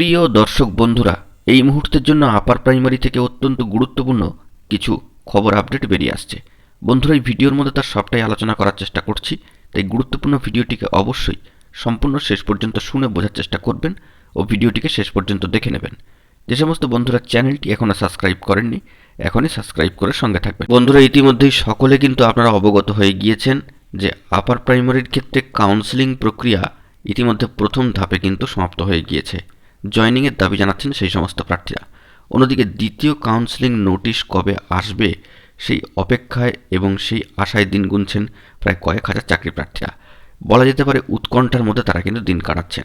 প্রিয় দর্শক বন্ধুরা, এই মুহূর্তের জন্য আপার প্রাইমারি থেকে অত্যন্ত গুরুত্বপূর্ণ কিছু খবর আপডেট বেরিয়ে আসছে। বন্ধুরা, এই ভিডিওর মধ্যে তার সবটাই আলোচনা করার চেষ্টা করছি, তাই গুরুত্বপূর্ণ ভিডিওটিকে অবশ্যই সম্পূর্ণ শেষ পর্যন্ত শুনে বোঝার চেষ্টা করবেন ও ভিডিওটিকে শেষ পর্যন্ত দেখে নেবেন। যে সমস্ত বন্ধুরা, চ্যানেলটি এখনও সাবস্ক্রাইব করেননি, এখনই সাবস্ক্রাইব করে সঙ্গে থাকবেন। বন্ধুরা, ইতিমধ্যেই সকলে কিন্তু আপনারা অবগত হয়ে গিয়েছেন যে আপার প্রাইমারির ক্ষেত্রে কাউন্সেলিং প্রক্রিয়া ইতিমধ্যে প্রথম ধাপে কিন্তু সমাপ্ত হয়ে গিয়েছে। জয়নিংয়ের দাবি জানাচ্ছেন সেই সমস্ত প্রার্থীরা। অন্যদিকে দ্বিতীয় কাউন্সেলিং নোটিশ কবে আসবে সেই অপেক্ষায় এবং সেই আশায় দিন গুনছেন প্রায় কয়েক হাজার চাকরি প্রার্থীরা। বলা যেতে পারে, উৎকণ্ঠার মধ্যে তারা কিন্তু দিন কাটাচ্ছেন।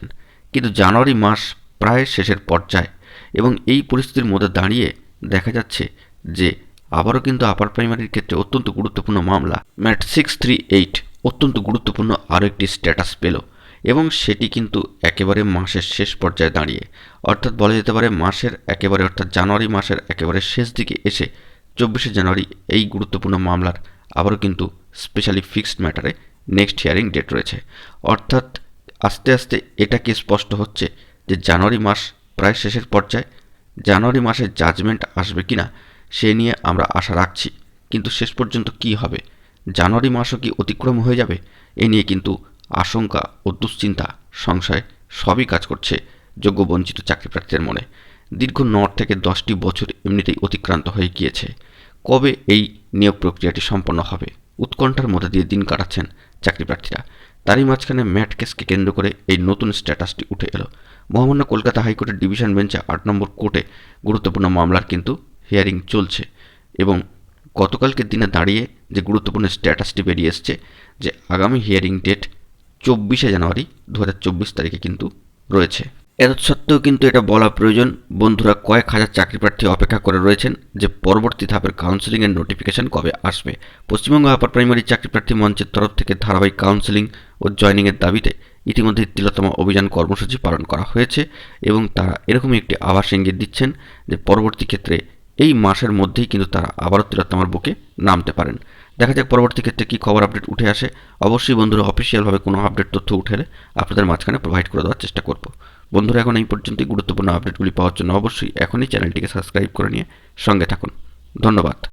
কিন্তু জানুয়ারি মাস প্রায় শেষের পর্যায়ে এবং এই পরিস্থিতির মধ্যে দাঁড়িয়ে দেখা যাচ্ছে যে আবারও কিন্তু আপার প্রাইমারির ক্ষেত্রে অত্যন্ত গুরুত্বপূর্ণ মামলা। ম্যাট সিক্স থ্রি এইট অত্যন্ত গুরুত্বপূর্ণ আরও একটি স্ট্যাটাস পেল। এবং সেটি কিন্তু একেবারে মাসের শেষ পর্যায়ে দাঁড়িয়ে, অর্থাৎ বলা যেতে পারে মাসের একেবারে, অর্থাৎ জানুয়ারি মাসের একেবারে শেষ দিকে এসে চব্বিশে জানুয়ারি এই গুরুত্বপূর্ণ মামলার আবারও কিন্তু স্পেশালি ফিক্সড ম্যাটারে নেক্সট হিয়ারিং ডেট রয়েছে। অর্থাৎ আস্তে আস্তে এটা কি স্পষ্ট হচ্ছে যে জানুয়ারি মাস প্রায় শেষের পর্যায়ে, জানুয়ারি মাসে জাজমেন্ট আসবে কি না সে নিয়ে আমরা আশা রাখছি। কিন্তু শেষ পর্যন্ত কি হবে? জানুয়ারি মাসও কি অতিক্রম হয়ে যাবে? এ নিয়ে কিন্তু আশঙ্কা ও দুশ্চিন্তা সংশয় সবই কাজ করছে যোগ্য বঞ্চিত চাকরি প্রার্থীদের মনে। দীর্ঘ ন থেকে দশটি বছর এমনিতেই অতিক্রান্ত হয়ে গিয়েছে। কবে এই নিয়োগ প্রক্রিয়াটি সম্পন্ন হবে? উৎকণ্ঠার মধ্যে দিয়ে দিন কাটাচ্ছেন চাকরি প্রার্থীরা তারই মাঝখানে ম্যাট কেসকে কেন্দ্র করে এই নতুন স্ট্যাটাসটি উঠে এলো। মহামান্য কলকাতা হাইকোর্টের ডিভিশন বেঞ্চে আট নম্বর কোর্টে গুরুত্বপূর্ণ মামলার কিন্তু হিয়ারিং চলছে এবং গতকালকের দিনে দাঁড়িয়ে যে গুরুত্বপূর্ণ স্ট্যাটাসটি বেরিয়ে এসছে যে আগামী হিয়ারিং ডেট চব্বিশে জানুয়ারি দু হাজার চব্বিশ তারিখে কিন্তু রয়েছে। এত সত্ত্বেও কিন্তু এটা বলা প্রয়োজন। বন্ধুরা, কয়েক হাজার চাকরি প্রার্থী অপেক্ষা করে রয়েছেন যে পরবর্তী ধাপের কাউন্সেলিংয়ের নোটিফিকেশন কবে আসবে। পশ্চিমবঙ্গ আপার প্রাইমারি চাকরি প্রার্থী মঞ্চের তরফ থেকে ধারাবাহিক কাউন্সেলিং ও জয়নিংয়ের দাবিতে ইতিমধ্যে তিলোত্তমা অভিযান কর্মসূচি পালন করা হয়েছে এবং তারা এরকমই একটি আভাস ইঙ্গিত দিচ্ছেন যে পরবর্তী ক্ষেত্রে এই মাসের মধ্যেই কিন্তু তারা আবারও তিলোত্তমার বুকে নামতে পারেন। দেখা যাক পরবর্তী ক্ষেত্রে কী খবর আপডেট উঠে আসে। অবশ্যই বন্ধুরা, অফিসিয়ালভাবে কোনো আপডেট তথ্য উঠে এলে আপনাদের মাঝখানে প্রোভাইড করে দেওয়ার চেষ্টা করব। বন্ধুরা, এখন এই পর্যন্ত গুরুত্বপূর্ণ আপডেটগুলি পাওয়ার জন্য অবশ্যই এখনই চ্যানেলটিকে সাবস্ক্রাইব করে নিয়ে সঙ্গে থাকুন। ধন্যবাদ।